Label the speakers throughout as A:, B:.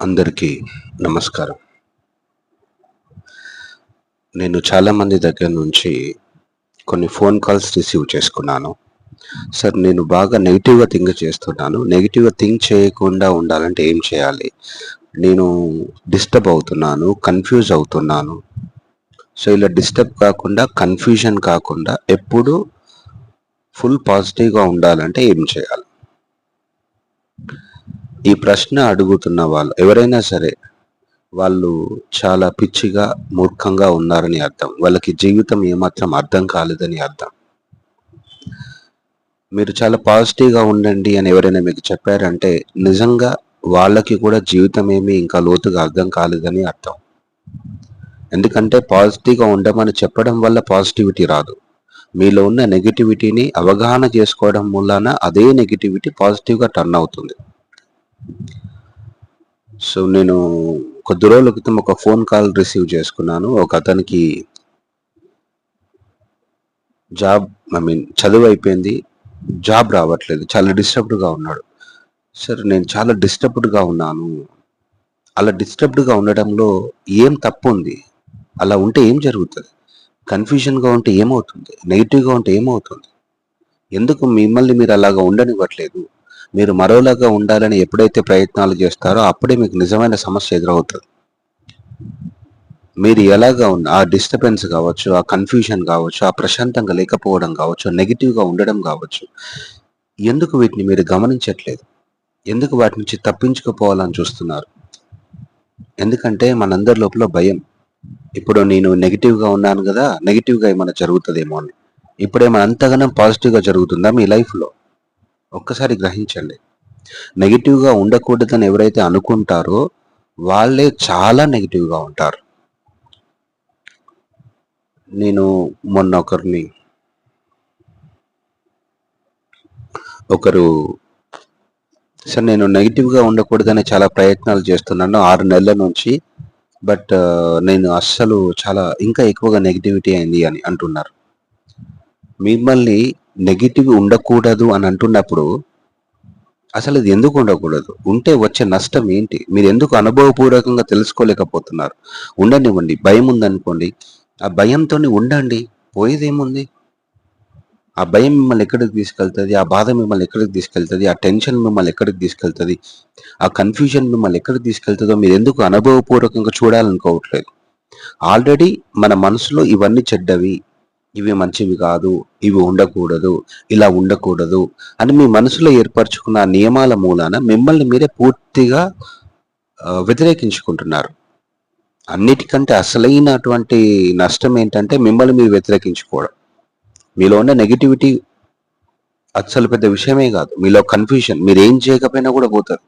A: అందరికీ నమస్కారం. నేను చాలామంది దగ్గర నుంచి కొన్ని ఫోన్ కాల్స్ రిసీవ్ చేసుకున్నాను. సార్ నేను బాగా నెగిటివ్గా థింక్ చేస్తున్నాను. నెగిటివ్గా థింక్ చేయకుండా ఉండాలంటే ఏం చేయాలి? నేను డిస్టర్బ్ అవుతున్నాను కన్ఫ్యూజ్ అవుతున్నాను. సో ఇలా డిస్టర్బ్ కాకుండా కన్ఫ్యూజన్ కాకుండా ఎప్పుడు ఫుల్ పాజిటివ్గా ఉండాలంటే ఏం చేయాలి? ఈ ప్రశ్న అడుగుతున్న వాళ్ళు ఎవరైనా సరే వాళ్ళు చాలా పిచ్చిగా మూర్ఖంగా ఉన్నారని అర్థం. వాళ్ళకి జీవితం ఏమాత్రం అర్థం కాలేదని అర్థం. మీరు చాలా పాజిటివ్గా ఉండండి అని ఎవరైనా మీకు చెప్పారంటే నిజంగా వాళ్ళకి కూడా జీవితం ఏమి ఇంకా లోతుగా అర్థం కాలేదని అర్థం. ఎందుకంటే పాజిటివ్గా ఉండమని చెప్పడం వల్ల పాజిటివిటీ రాదు. మీలో ఉన్న నెగిటివిటీని అవగాహన చేసుకోవడం వలన అదే నెగిటివిటీ పాజిటివ్గా టర్న్ అవుతుంది. సో నేను కొద్ది రోజుల క్రితం ఒక ఫోన్ కాల్ రిసీవ్ చేసుకున్నాను. ఒక అతనికి జాబ్ ఐ మీన్ చదువు అయిపోయింది. జాబ్ రావట్లేదు. చాలా డిస్టర్బ్డ్గా ఉన్నాడు. సార్ నేను చాలా డిస్టర్బ్డ్గా ఉన్నాను. అలా డిస్టర్బ్డ్గా ఉండడంలో ఏం తప్పు ఉంది? అలా ఉంటే ఏం జరుగుతుంది? కన్ఫ్యూజన్గా ఉంటే ఏమవుతుంది? నెగిటివ్గా ఉంటే ఏమవుతుంది? ఎందుకు మిమ్మల్ని మీరు అలాగా ఉండనివ్వట్లేదు? మీరు మరోలాగా ఉండాలని ఎప్పుడైతే ప్రయత్నాలు చేస్తారో అప్పుడే మీకు నిజమైన సమస్య ఎదురవుతుంది. మీరు ఎలాగా ఉన్న ఆ డిస్టర్బెన్స్ కావచ్చు ఆ కన్ఫ్యూజన్ కావచ్చు ఆ ప్రశాంతంగా లేకపోవడం కావచ్చు నెగిటివ్గా ఉండడం కావచ్చు ఎందుకు వీటిని మీరు గమనించట్లేదు? ఎందుకు వాటి నుంచి తప్పించుకుపోవాలని చూస్తున్నారు? ఎందుకంటే మనందరి లోపల భయం. ఇప్పుడు నేను నెగిటివ్గా ఉన్నాను కదా నెగిటివ్గా ఏమైనా జరుగుతుందేమో అని. ఇప్పుడేమైనా అంతగానో పాజిటివ్గా జరుగుతుందా మీ లైఫ్లో ఒక్కసారి గ్రహించండి. నెగిటివ్గా ఉండకూడదని ఎవరైతే అనుకుంటారో వాళ్ళే చాలా నెగిటివ్గా ఉంటారు. నేను మొన్న ఒకరిని ఒకరు సార్ నేను నెగిటివ్గా ఉండకూడదని చాలా ప్రయత్నాలు చేస్తున్నాను ఆరు నెలల నుంచి బట్ నేను అస్సలు చాలా ఇంకా ఎక్కువగా నెగిటివిటీ అయింది అని అంటున్నారు. మిమ్మల్ని నెగిటివ్ ఉండకూడదు అని అంటున్నప్పుడు అసలు ఇది ఎందుకు ఉండకూడదు? ఉంటే వచ్చే నష్టం ఏంటి? మీరు ఎందుకు అనుభవపూర్వకంగా తెలుసుకోలేకపోతున్నారు? ఉండనివ్వండి భయం ఉందనుకోండి. ఆ భయంతో ఉండండి పోయేదేముంది? ఆ భయం మిమ్మల్ని ఎక్కడికి తీసుకెళ్తుంది? ఆ బాధ మిమ్మల్ని ఎక్కడికి తీసుకెళ్తుంది? ఆ టెన్షన్ మిమ్మల్ని ఎక్కడికి తీసుకెళ్తుంది? ఆ కన్ఫ్యూజన్ మిమ్మల్ని ఎక్కడికి తీసుకెళ్తుందో మీరు ఎందుకు అనుభవపూర్వకంగా చూడాలనుకోవట్లేదు? ఆల్రెడీ మన మనసులో ఇవన్నీ చెడ్డవి. ఇవి మంచివి కాదు ఇవి ఉండకూడదు ఇలా ఉండకూడదు అని మీ మనసులో ఏర్పరచుకున్న నియమాల మూలాన మిమ్మల్ని మీరే పూర్తిగా వ్యతిరేకించుకుంటున్నారు. అన్నిటికంటే అసలైనటువంటి నష్టం ఏంటంటే మిమ్మల్ని మీరు వ్యతిరేకించుకోవడం. మీలో ఉన్న నెగిటివిటీ అసలు పెద్ద విషయమే కాదు. మీలో కన్ఫ్యూషన్ మీరు ఏం చేయకపోయినా కూడా పోతారు.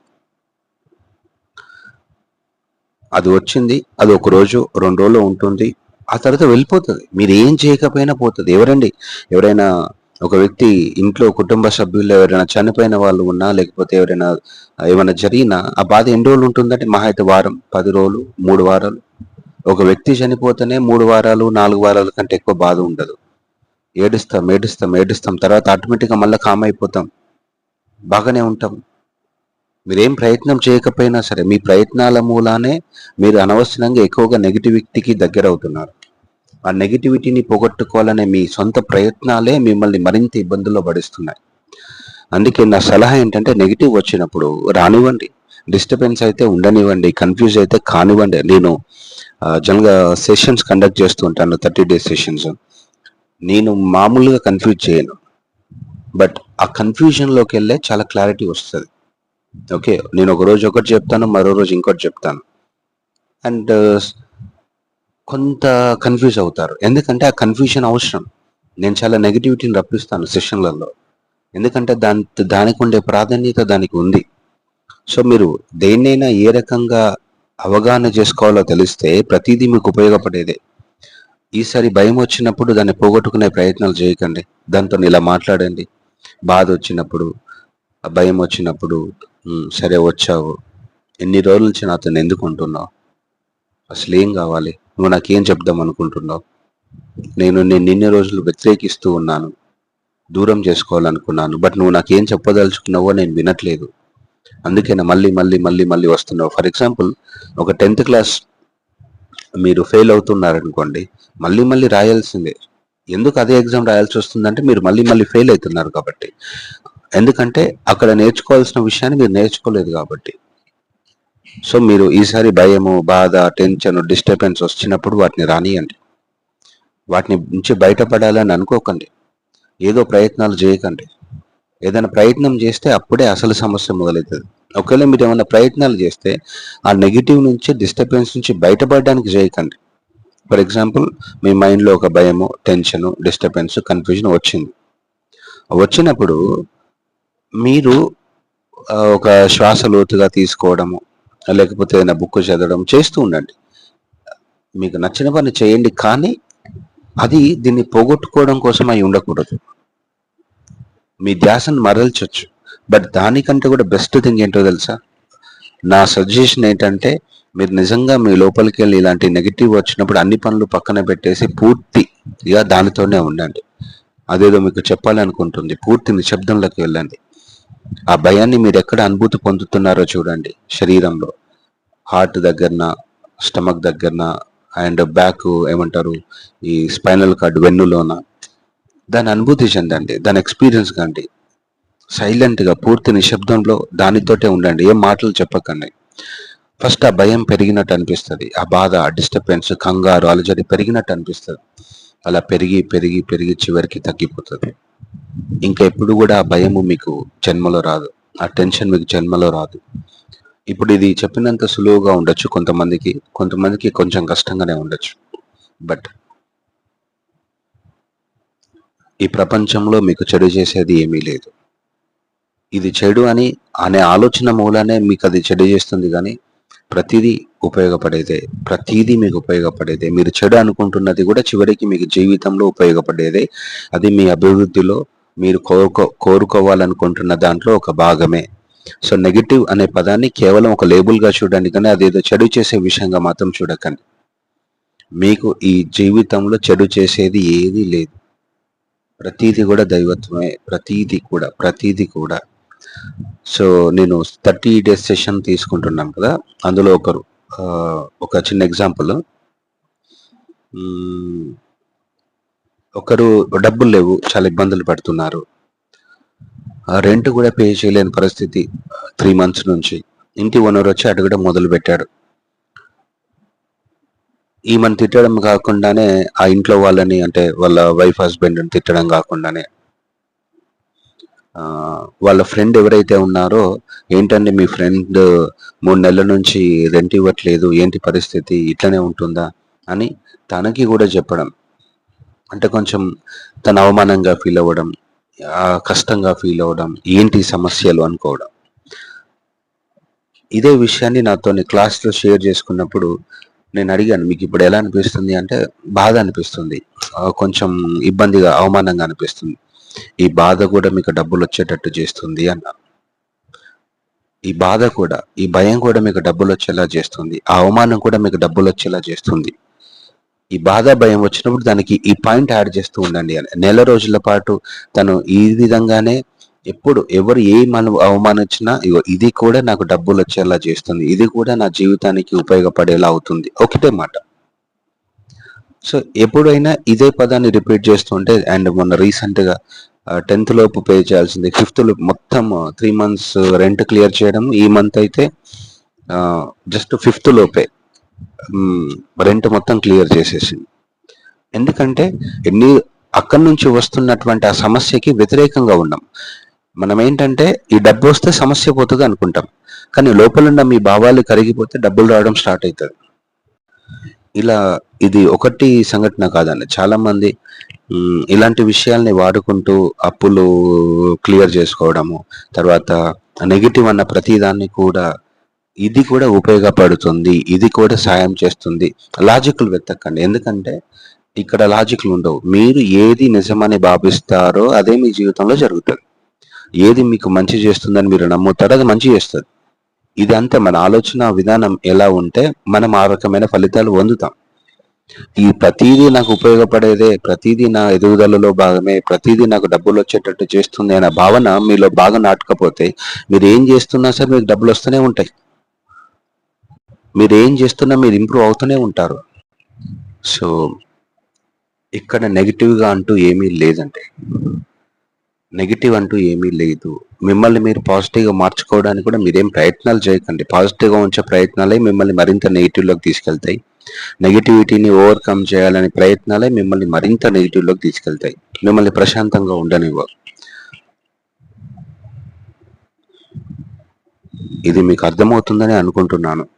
A: అది వచ్చింది అది ఒక రోజు రెండు రోజులు ఉంటుంది. ఆ తర్వాత వెళ్ళిపోతుంది. మీరు ఏం చేయకపోయినా పోతుంది. ఎవరండి? ఎవరైనా ఒక వ్యక్తి ఇంట్లో కుటుంబ సభ్యులు ఎవరైనా చనిపోయిన వాళ్ళు ఉన్నా లేకపోతే ఎవరైనా ఏమైనా జరిగినా ఆ బాధ ఎన్ని రోజులు ఉంటుందంటే మహా అయితే వారం పది రోజులు మూడు వారాలు. ఒక వ్యక్తి చనిపోతేనే మూడు వారాలు నాలుగు వారాల కంటే ఎక్కువ బాధ ఉండదు. ఏడుస్తాం ఏడుస్తాం ఏడుస్తాం. తర్వాత ఆటోమేటిక్గా మళ్ళీ కామ్ అయిపోతాం. బాగానే ఉంటాం. మీరేం ప్రయత్నం చేయకపోయినా సరే మీ ప్రయత్నాల మూలానే మీరు అనవసరంగా ఎక్కువగా నెగిటివిటీకి దగ్గర అవుతున్నారు ఆ నెగిటివిటీని పోగొట్టుకోవాలనే మీ సొంత ప్రయత్నాలే మిమ్మల్ని మరింత ఇబ్బందుల్లో పడిస్తున్నాయి. అందుకే నా సలహా ఏంటంటే నెగిటివ్ వచ్చినప్పుడు రానివ్వండి. డిస్టర్బెన్స్ అయితే ఉండనివ్వండి. కన్ఫ్యూజ్ అయితే కానివ్వండి. నేను జనరల్గా సెషన్స్ కండక్ట్ చేస్తూ ఉంటాను. థర్టీ డేస్ సెషన్స్ నేను మామూలుగా కన్ఫ్యూజ్ చేయను. బట్ ఆ కన్ఫ్యూజన్లోకి వెళ్ళే చాలా క్లారిటీ వస్తుంది. ఓకే నేను ఒక రోజు ఒకటి చెప్తాను మరో రోజు ఇంకోటి చెప్తాను. అండ్ కొంత కన్ఫ్యూజ్ అవుతారు. ఎందుకంటే ఆ కన్ఫ్యూజన్ అవసరం. నేను చాలా నెగిటివిటీని రప్పిస్తాను సెషన్లలో ఎందుకంటే దాని దానికి ఉండే ప్రాధాన్యత దానికి ఉంది. సో మీరు దేన్నైనా ఏ రకంగా అవగాహన చేసుకోవాలో తెలిస్తే ప్రతిదీ మీకు ఉపయోగపడేదే. ఈసారి భయం వచ్చినప్పుడు దాన్ని పోగొట్టుకునే ప్రయత్నాలు చేయకండి. దాంతో ఇలా మాట్లాడండి. బాధ వచ్చినప్పుడు ఆ భయం వచ్చినప్పుడు సరే వచ్చావు. ఎన్ని రోజుల నుంచి నాతో ఎందుకు ఉంటున్నావు? అసలు ఏం కావాలి? నువ్వు నాకేం చెప్దాం అనుకుంటున్నావు? నేను నేను నిన్న రోజులు వ్యతిరేకిస్తూ ఉన్నాను. దూరం చేసుకోవాలనుకున్నాను. బట్ నువ్వు నాకేం చెప్పదలుచుకున్నావో నేను వినట్లేదు. అందుకేనా మళ్ళీ మళ్ళీ మళ్ళీ మళ్ళీ వస్తున్నావు. ఫర్ ఎగ్జాంపుల్ ఒక టెన్త్ క్లాస్ మీరు ఫెయిల్ అవుతున్నారనుకోండి మళ్ళీ మళ్ళీ రాయాల్సిందే. ఎందుకు అదే ఎగ్జామ్ రాయాల్సి వస్తుందంటే మీరు మళ్ళీ మళ్ళీ ఫెయిల్ అవుతున్నారు కాబట్టి. ఎందుకంటే అక్కడ నేర్చుకోవాల్సిన విషయాన్ని మీరు నేర్చుకోలేదు కాబట్టి. సో మీరు ఈసారి భయము బాధ టెన్షన్ డిస్టర్బెన్స్ వచ్చినప్పుడు వాటిని రానియండి. వాటిని నుంచి బయటపడాలని అనుకోకండి. ఏదో ప్రయత్నాలు చేయకండి. ఏదైనా ప్రయత్నం చేస్తే అప్పుడే అసలు సమస్య మొదలవుతుంది. ఒకవేళ మీరు ఏమైనా ప్రయత్నాలు చేస్తే ఆ నెగిటివ్ నుంచి డిస్టర్బెన్స్ నుంచి బయటపడడానికి చేయకండి. ఫర్ ఎగ్జాంపుల్ మీ మైండ్లో ఒక భయము టెన్షన్ డిస్టర్బెన్స్ కన్ఫ్యూజన్ వచ్చింది. వచ్చినప్పుడు మీరు ఒక శ్వాస లోతుగా తీసుకోవడము లేకపోతే ఏదైనా బుక్ చదవడం చేస్తూ ఉండండి. మీకు నచ్చిన పని చేయండి కానీ అది దీన్ని పోగొట్టుకోవడం కోసం అయి ఉండకూడదు. మీ ధ్యాసను మరల్చొచ్చు. బట్ దానికంటే కూడా బెస్ట్ థింగ్ ఏంటో తెలుసా? నా సజెషన్ ఏంటంటే మీరు నిజంగా మీ లోపలికి వెళ్ళి ఇలాంటి నెగిటివ్ వచ్చినప్పుడు అన్ని పనులు పక్కన పెట్టేసి పూర్తిగా దానితోనే ఉండండి. అదేదో మీకు చెప్పాలనుకుంటుంది. పూర్తి నిశ్శబ్దంలోకి వెళ్ళండి. ఆ భయాన్ని మీరు ఎక్కడ అనుభూతి పొందుతున్నారో చూడండి శరీరంలో. హార్ట్ దగ్గరన స్టమక్ దగ్గరన అండ్ బ్యాక్ ఏమంటారు ఈ స్పైనల్ కార్డ్ వెన్నులోన. దాని అనుభూతి చెందండి దాని ఎక్స్పీరియన్స్ కండి. సైలెంట్గా పూర్తి నిశ్శబ్దంలో దానితోటే ఉండండి ఏం మాటలు చెప్పకండి. ఫస్ట్ ఆ భయం పెరిగినట్టు అనిపిస్తుంది ఆ బాధ ఆ డిస్టర్బెన్స్ కంగారు అలజడి పెరిగినట్టు అనిపిస్తుంది. అలా పెరిగి పెరిగి పెరిగి చివరికి తగ్గిపోతుంది. ఇంకా ఎప్పుడు కూడా ఆ భయము మీకు జన్మలో రాదు. ఆ టెన్షన్ మీకు జన్మలో రాదు. ఇప్పుడు ఇది చెప్పినంత సులువుగా ఉండొచ్చు. కొంతమందికి కొంతమందికి కొంచెం కష్టంగానే ఉండొచ్చు. బట్ ఈ ప్రపంచంలో మీకు చెడు చేసేది ఏమీ లేదు. ఇది చెడు అని అనే ఆలోచన మూలానే మీకు అది చెడు చేస్తుంది కానీ ప్రతిదీ ఉపయోగపడేదే ప్రతిదీ మీకు ఉపయోగపడేదే. మీరు చెడు అనుకుంటున్నది కూడా చివరికి మీకు జీవితంలో ఉపయోగపడేదే. అది మీ అభివృద్ధిలో మీరు కోరుకో కోరుకోవాలనుకుంటున్న దాంట్లో ఒక భాగమే. సో నెగిటివ్ అనే పదాన్ని కేవలం ఒక లేబుల్గా చూడండి కానీ అదేదో చెడు చేసే విషయంగా మాత్రం చూడకండి. మీకు ఈ జీవితంలో చెడు చేసేది ఏదీ లేదు. ప్రతీది కూడా దైవత్వమే ప్రతీది కూడా ప్రతీది కూడా. సో నేను థర్టీ డేస్ సెషన్ తీసుకుంటున్నాను కదా అందులో ఒకరు ఒక చిన్న ఎగ్జాంపుల్. ఒకరు డబ్బులు లేవు చాలా ఇబ్బందులు పడుతున్నారు. రెంట్ కూడా పే చేయలేని పరిస్థితి త్రీ మంత్స్ నుంచి. ఇంటి ఓనర్ వచ్చి అడగడం మొదలు పెట్టాడు ఈమెను తిట్టడం కాకుండానే ఆ ఇంట్లో వాళ్ళని అంటే వాళ్ళ వైఫ్ హస్బెండ్ తిట్టడం కాకుండానే వాళ్ళ ఫ్రెండ్ ఎవరైతే ఉన్నారో ఏంటండి మీ ఫ్రెండ్ మూడు నెలల నుంచి రెంట్ ఇవ్వట్లేదు ఏంటి పరిస్థితి ఇట్లనే ఉంటుందా అని తనకి కూడా చెప్పడం. అంటే కొంచెం తన అవమానంగా ఫీల్ అవ్వడం కష్టంగా ఫీల్ అవ్వడం ఏంటి సమస్యలు అనుకోవడం. ఇదే విషయాన్ని నాతో క్లాస్లో షేర్ చేసుకున్నప్పుడు నేను అడిగాను మీకు ఇప్పుడు ఎలా అనిపిస్తుంది? అంటే బాధ అనిపిస్తుంది. కొంచెం ఇబ్బందిగా అవమానంగా అనిపిస్తుంది. ఈ బాధ కూడా మీకు డబ్బులు వచ్చేటట్టు చేస్తుంది అన్న ఈ బాధ కూడా ఈ భయం కూడా మీకు డబ్బులు వచ్చేలా చేస్తుంది. ఆ అవమానం కూడా మీకు డబ్బులు వచ్చేలా చేస్తుంది. ఈ బాధ భయం వచ్చినప్పుడు దానికి ఈ పాయింట్ యాడ్ చేస్తూ ఉండండి. అని నెల రోజుల పాటు తను ఈ విధంగానే ఎప్పుడు ఎవరు ఏ మనం అవమానించినా ఇగో ఇది కూడా నాకు డబ్బులు వచ్చేలా చేస్తుంది. ఇది కూడా నా జీవితానికి ఉపయోగపడేలా అవుతుంది. ఒకటే మాట. సో ఎప్పుడైనా ఇదే పదాన్ని రిపీట్ చేస్తుంటే అండ్ మొన్న రీసెంట్గా టెన్త్ లోపు పే చేయాల్సింది ఫిఫ్త్ లోపు మొత్తం త్రీ మంత్స్ రెంట్ క్లియర్ చేయడం ఈ మంత్ అయితే జస్ట్ ఫిఫ్త్ లోపే రెంట్ మొత్తం క్లియర్ చేసేసింది. ఎందుకంటే ఎన్ని అక్కడి నుంచి వస్తున్నటువంటి ఆ సమస్యకి వ్యతిరేకంగా ఉన్నాం. మనం ఏంటంటే ఈ డబ్బు వస్తే సమస్య పోతుంది అనుకుంటాం. కానీ లోపలున్న మీ భావాలు కరిగిపోతే డబ్బులు రావడం స్టార్ట్ అవుతుంది. ఇలా ఇది ఒకటి సంఘటన కాదండి. చాలా మంది ఇలాంటి విషయాల్ని వాడుకుంటూ అప్పులు క్లియర్ చేసుకోవడము తర్వాత నెగిటివ్ అన్న ప్రతిదాన్ని కూడా ఇది కూడా ఉపయోగపడుతుంది ఇది కూడా సాయం చేస్తుంది. లాజిక్లు వెతకండి. ఎందుకంటే ఇక్కడ లాజిక్లు ఉండవు. మీరు ఏది నిజమని భావిస్తారో అదే మీ జీవితంలో జరుగుతుంది. ఏది మీకు మంచి చేస్తుందని మీరు నమ్ముతారో అది మంచి చేస్తుంది. ఇదంతా మన ఆలోచన విధానం ఎలా ఉంటే మనం ఆ రకమైన ఫలితాలు పొందుతాం. ఈ ప్రతిదీ నాకు ఉపయోగపడేదే ప్రతిదీ నా ఎదుగుదలలో భాగమే ప్రతిదీ నాకు డబ్బులు వచ్చేటట్టు చేస్తుంది అనే భావన మీలో బాగా నాటకపోతే మీరు ఏం చేస్తున్నా సరే మీకు డబ్బులు వస్తూనే ఉంటాయి. మీరు ఏం చేస్తున్నా మీరు ఇంప్రూవ్ అవుతూనే ఉంటారు. సో ఇక్కడ నెగిటివ్గా అంటూ ఏమీ లేదండి. నెగిటివ్ అంటూ ఏమీ లేదు. మిమ్మల్ని మీరు పాజిటివ్గా మార్చుకోవడానికి కూడా మీరేం ప్రయత్నాలు చేయకండి. పాజిటివ్గా ఉంచే ప్రయత్నాలే మిమ్మల్ని మరింత నెగిటివ్లోకి తీసుకెళ్తాయి. నెగిటివిటీని ఓవర్కమ్ చేయాలనే ప్రయత్నాలే మిమ్మల్ని మరింత నెగిటివ్లోకి తీసుకెళ్తాయి. మిమ్మల్ని ప్రశాంతంగా ఉండనివ్వరు. ఇది మీకు అర్థమవుతుందని అనుకుంటున్నాను.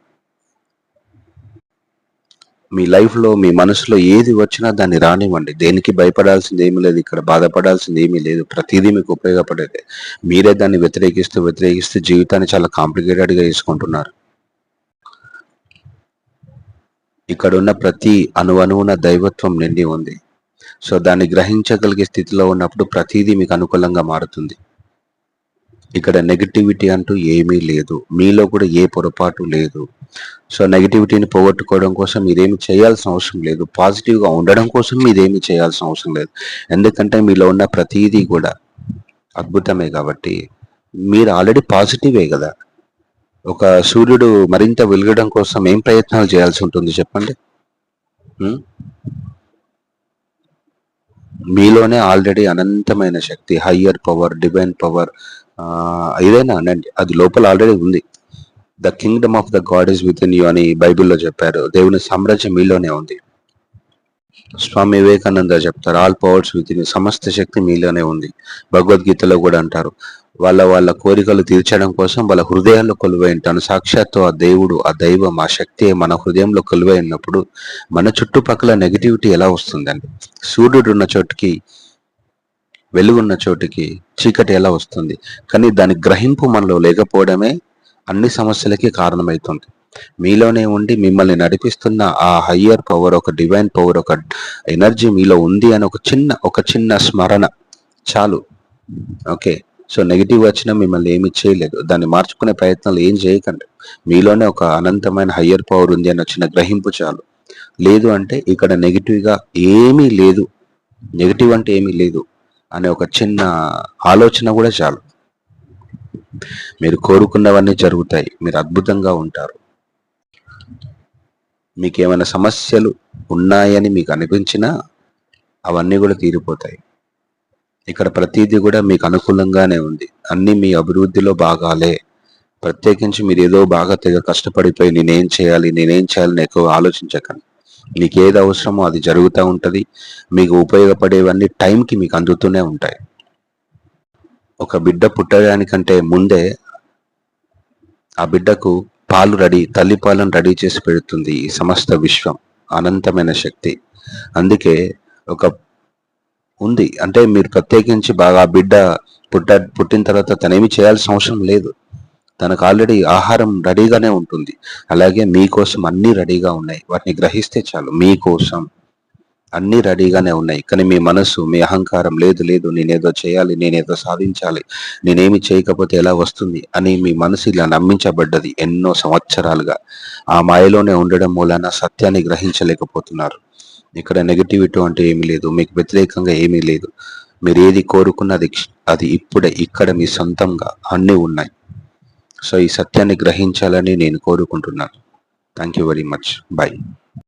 A: మీ లైఫ్లో మీ మనసులో ఏది వచ్చినా దాన్ని రానివ్వండి. దేనికి భయపడాల్సింది ఏమీ లేదు. ఇక్కడ బాధపడాల్సింది ఏమీ లేదు. ప్రతిదీ మీకు ఉపయోగపడేది. మీరే దాన్ని వ్యతిరేకిస్తూ వ్యతిరేకిస్తూ జీవితాన్ని చాలా కాంప్లికేటెడ్గా తీసుకుంటున్నారు ఇక్కడ ఉన్న ప్రతి అణువణువున దైవత్వం నిండి ఉంది. సో దాన్ని గ్రహించగలిగే స్థితిలో ఉన్నప్పుడు ప్రతిదీ మీకు అనుకూలంగా మారుతుంది. ఇక్కడ నెగిటివిటీ అంటూ ఏమీ లేదు. మీలో కూడా ఏ పొరపాటు లేదు. సో నెగిటివిటీని పోగొట్టుకోవడం కోసం మీరేమి చేయాల్సిన అవసరం లేదు. పాజిటివ్గా ఉండడం కోసం మీరేమి చేయాల్సిన అవసరం లేదు. ఎందుకంటే మీలో ఉన్న ప్రతిదీ కూడా అద్భుతమే కాబట్టి మీరు ఆల్రెడీ పాజిటివే కదా. ఒక సూర్యుడు మరింత వెలగడం కోసం ఏం ప్రయత్నాలు చేయాల్సి ఉంటుంది చెప్పండి? మీలోనే ఆల్రెడీ అనంతమైన శక్తి హయ్యర్ పవర్ డివైన్ పవర్ ఏదైనా అనండి అది లోపల ఆల్రెడీ ఉంది. The kingdom of the God is within you అని బైబిల్లో చెప్పారు. దేవుని సామ్రాజ్యం మీలోనే ఉంది. స్వామి వివేకానంద చెప్తారు ఆల్ పవర్స్ విత్ ఇన్ సమస్త శక్తి మీలోనే ఉంది. భగవద్గీతలో కూడా అంటారు వాళ్ళ వాళ్ళ కోరికలు తీర్చడం కోసం వాళ్ళ హృదయాల్లో కొలువై ఉంటాను. సాక్షాత్తు ఆ దేవుడు ఆ దైవం ఆ శక్తి మన హృదయంలో కొలువై ఉన్నప్పుడు మన చుట్టుపక్కల నెగిటివిటీ ఎలా వస్తుందండి? సూర్యుడు ఉన్న చోటుకి వెలుగున్న చోటికి చీకటి ఎలా వస్తుంది? కానీ దాని గ్రహింపు మనలో లేకపోవడమే అన్ని సమస్యలకి కారణమవుతుంది మీలోనే ఉండి మిమ్మల్ని నడిపిస్తున్న ఆ హయ్యర్ పవర్ ఒక డివైన్ పవర్ ఒక ఎనర్జీ మీలో ఉంది అని ఒక చిన్న ఒక చిన్న స్మరణ. చాలు. ఓకే. సో నెగిటివ్ వచ్చినా మిమ్మల్ని ఏమి చేయలేదు. దాన్ని మార్చుకునే ప్రయత్నాలు ఏం చేయకండి. మీలోనే ఒక అనంతమైన హయ్యర్ పవర్ ఉంది అని వచ్చిన గ్రహింపు చాలు. లేదు అంటే ఇక్కడ నెగిటివ్గా ఏమీ లేదు. నెగిటివ్ అంటే ఏమీ లేదు. అనే ఒక చిన్న ఆలోచన కూడా చాలు. మీరు కోరుకున్నవన్నీ జరుగుతాయి. మీరు అద్భుతంగా ఉంటారు. మీకు ఏమైనా సమస్యలు ఉన్నాయని మీకు అనిపించినా అవన్నీ కూడా తీరిపోతాయి. ఇక్కడ ప్రతిదీ కూడా మీకు అనుకూలంగానే ఉంది. అన్నీ మీ అభివృద్ధిలో భాగాలే. ప్రత్యేకించి మీరు ఏదో బాగా తెగ కష్టపడిపోయి నేనేం చేయాలి నేనేం చేయాలని ఎక్కువ ఆలోచించకండి. మీకు ఏది అవసరమో అది జరుగుతూ ఉంటుంది. మీకు ఉపయోగపడేవన్నీ టైంకి మీకు అందుతూనే ఉంటాయి. ఒక బిడ్డ పుట్టడానికంటే ముందే ఆ బిడ్డకు పాలు రెడీ తల్లి పాలను రెడీ చేసి పెడుతుంది ఈ సమస్త విశ్వం అనంతమైన శక్తి. అందుకే ఒక ఉంది. అంటే మీరు ప్రత్యేకించి బాగా బిడ్డ పుట్ట పుట్టిన తర్వాత తనేమి చేయాల్సిన అవసరం లేదు. తనకు ఆల్రెడీ ఆహారం రెడీగానే ఉంటుంది. అలాగే మీకోసం అన్ని రెడీగా ఉన్నాయి. వాటిని గ్రహిస్తే చాలు. మీకోసం అన్ని రెడీగానే ఉన్నాయి. కానీ మీ మనసు మీ అహంకారం లేదు లేదు నేనేదో చేయాలి నేనేదో సాధించాలి నేనేమి చేయకపోతే ఎలా వస్తుంది అని మీ మనసు ఇలా నమ్మించబడ్డది ఎన్నో సంవత్సరాలుగా. ఆ మాయలోనే ఉండడం మూలాన సత్యాన్ని గ్రహించలేకపోతున్నారు. ఇక్కడ నెగిటివిటీ అంటే ఏమీ లేదు. మీకు వ్యతిరేకంగా ఏమీ లేదు. మీరు ఏది కోరుకున్నది అది ఇప్పుడే ఇక్కడ మీ సొంతంగా అన్నీ ఉన్నాయి. సో ఈ సత్యాన్ని గ్రహించాలని నేను కోరుకుంటున్నాను. Thank you very much bye